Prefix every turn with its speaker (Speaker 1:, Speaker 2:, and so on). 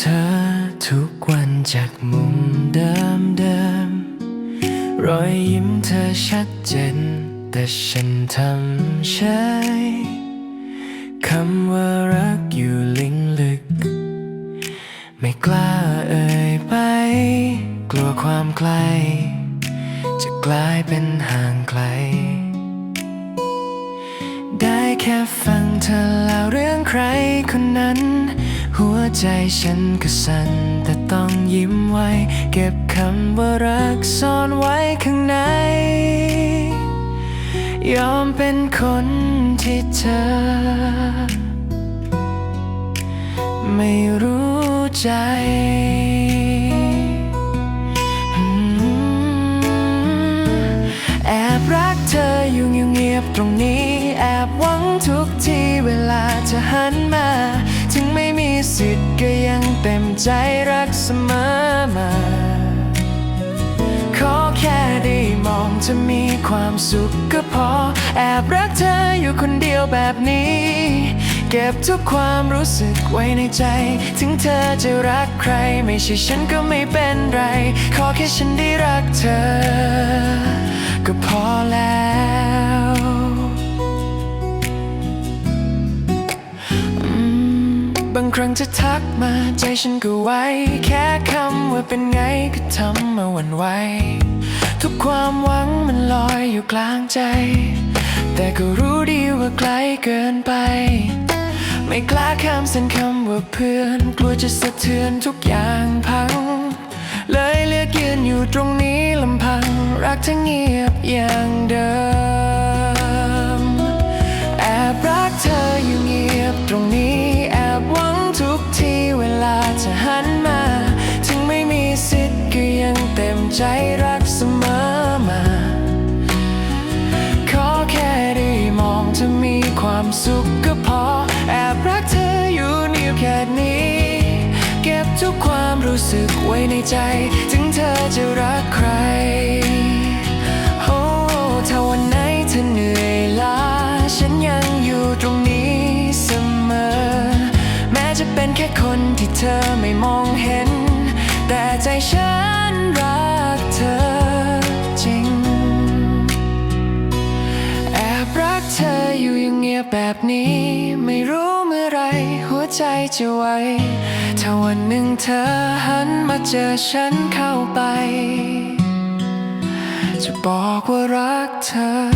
Speaker 1: เธอทุกวันจากมุมเดิมเดิมรอยยิ้มเธอชัดเจน แต่ฉันทำใช่คำว่ารักอยู่ลึกลึก ไม่กล้าเอ่ยไป กลัวความใกล้จะกลายเป็นห่างไกล ได้แค่ฟังเธอเล่าเรื่องใครคนนั้น หัวใจฉันก็สั่นแต่ต้องยิ้มไว้ เก็บคำว่ารักซ่อนไว้ข้างใน ยอมเป็นคนที่เธอ ไม่รู้ใจแอบรักเธออยู่เงียบๆตรงนี้ แอบหวังทุกทีเวลาเธอหันมา เต็มใจรักเสมอมา ขอแค่ได้มองเธอมีความสุขก็พอ แอบรักเธออยู่คนเดียวแบบนี้ เก็บทุกความรู้สึกไว้ในใจ ถึงเธอจะรักใคร ไม่ใช่ฉันก็ไม่เป็นไร ขอแค่ฉันได้รักเธอ ก็พอแล้ว บางครั้งจะทักมาใจฉันก็ไว้ แค่คำว่าเป็นไงก็ทำมาหวั่นไหวทุกความหวังมันลอยอยู่กลางใจ แต่ก็รู้ดีว่าไกลเกินไป ไม่กล้าข้ามเส้นคำว่าเพื่อน กลัวจะสะเทือนทุกอย่างพัง เลยเลือกยืนอยู่ตรงนี้ลำพัง รักเธอเงียบอย่างเดิม ใจรักเสมอมา ขอแค่ได้มองเธอมีความสุขก็พอ แอบรักเธออยู่นิ่วแค่นี้ เก็บทุกความรู้สึกไว้ในใจ ถึงเธอจะรักใคร อยู่อย่างเงียบแบบนี้ ไม่รู้เมื่อไรหัวใจจะไหวถ้าวันหนึ่งเธอหันมาเจอฉันเข้าไป จะบอกว่ารักเธอ